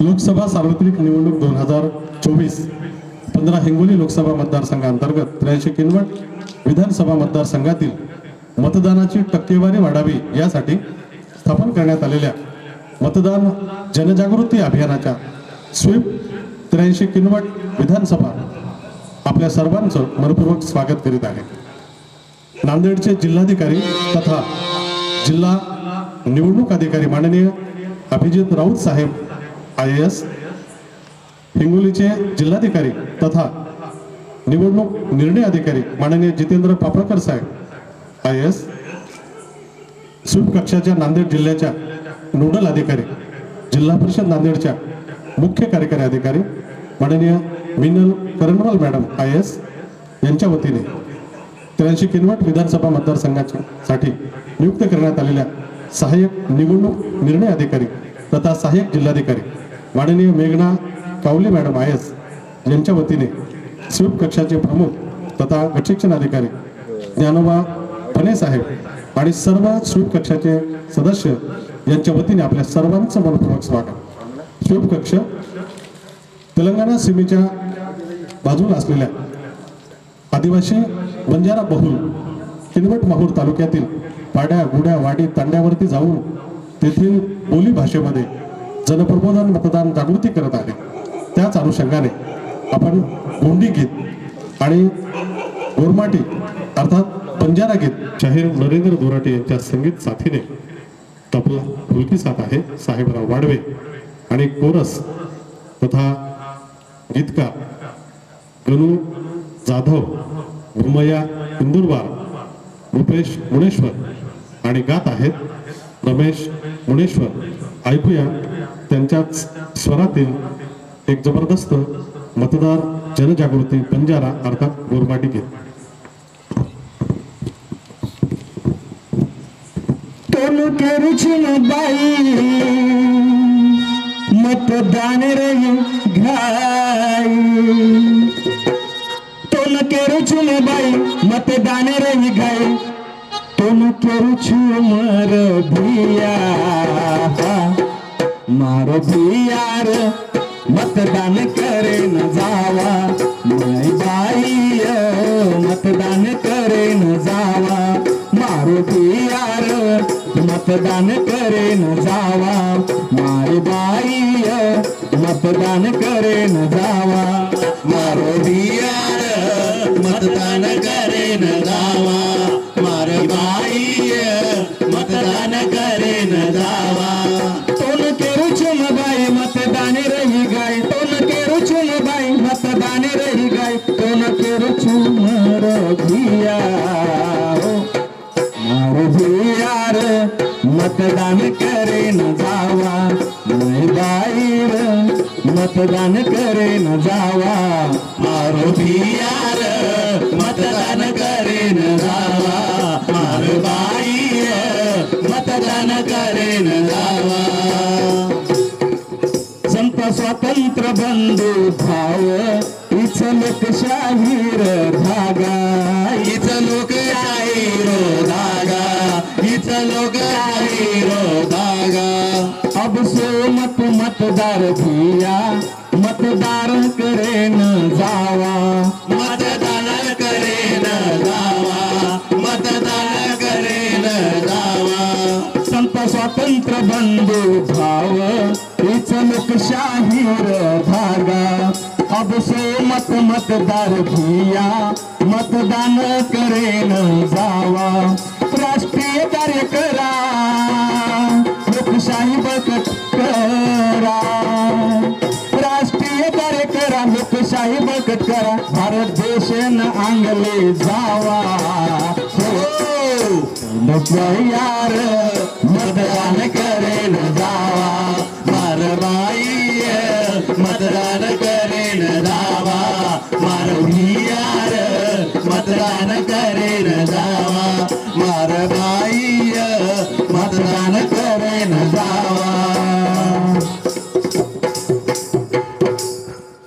लोकसभा सार्वत्रिक निवडणूक दोन हजार चोवीस पंधरा हिंगोली लोकसभा मतदारसंघांतर्गत त्र्याऐंशी किनवट विधानसभा मतदारसंघातील मतदानाची टक्केवारी वाढावी यासाठी स्थापन करण्यात आलेल्या मतदान जनजागृती अभियानाच्या स्वीप त्र्याऐंशी किनवट विधानसभा आपल्या सर्वांचं मनपूर्वक स्वागत करीत आहे. नांदेडचे जिल्हाधिकारी तथा जिल्हा निवडणूक अधिकारी माननीय अभिजित राऊत साहेब आय एस हिंगोलीचे जिल्हाधिकारी तथा निवडणूक निर्णय अधिकारी माननीय जितेंद्र पापळकर साहेब आय एस स्वीप कक्षाच्या नांदेड जिल्ह्याच्या नोडल अधिकारी जिल्हा परिषद नांदेडच्या मुख्य कार्यकारी अधिकारी माननीय Minal Karanwal madam I S यांच्या वतीने त्र्याऐंशी किनवट विधानसभा मतदारसंघाच्या साठी नियुक्त करण्यात आलेल्या सहाय्यक निवडणूक निर्णय अधिकारी तथा सहाय्यक जिल्हाधिकारी माननीय मेघना कावली मॅडम आहेस यांच्या वतीने स्वीप कक्षाचे प्रमुख तथा गटशिक्षण अधिकारी ज्ञानोबा फणे साहेब आणि सर्व स्वीप कक्षाचे सदस्य यांच्या वतीने आपल्या सर्वांचं मनपूर्वक स्वागत. स्वीप कक्ष तेलंगणा सीमेच्या बाजूला असलेल्या आदिवासी बंजारा बहुल किनवट माहूर तालुक्यातील पाड्या गुड्या वाडी तांड्यावरती जाऊन तेथील बोली भाषेमध्ये जनप्रबोधन मतदान जागृती करत आहे. त्याच अनुषंगाने आपण गोंडी गीत आणि गोरमाटी अर्थात पंजारा गीत शाहीर नरेंद्र गोराटे यांच्या संगीत साथीने तबला फुलकी साथ आहे साहेबराव वाडवे आणि कोरस तथा गीतकार गणू जाधव भूमया इंदुरबार रुपेश मुनेश्वर आणि गात आहेत रमेश मुनेश्वर ऐकूया त्यांच्याच स्वरातील एक जबरदस्त मतदार जनजागृती बंजारा अर्थात गोरमाटी गीत. मतदान रही घाई. तोल के रुचुन बाई मतदान रही घाई. तोल के रुचु मर भिया. मार भियार मतदान करे न जावा. माय बाई मतदान करे न जावा. मारो बियार मतदान करे न जावा. मारे बाई मतदान करे न जावा. मारो बियार मतदान करे न जावा. मारो भियार मतदान करे न जावा. नाही बाईर मतदान करे न जावा. मारो भियार मतदार भिया मतदार करे न जावा। मतदान करे न जावा मतदान करे न जावा। संत स्वातंत्र्य बंधू भाव इच लोकशाहीर भागा अब से मत मतदार भिया मतदान करे न जावा। राष्ट्रीय कार्य करा चले जावा. हो, यार मतदान करेल जावा. मारबाई मतदान करेल जावा. मारवली यार मतदान करेल जावा. मारबाई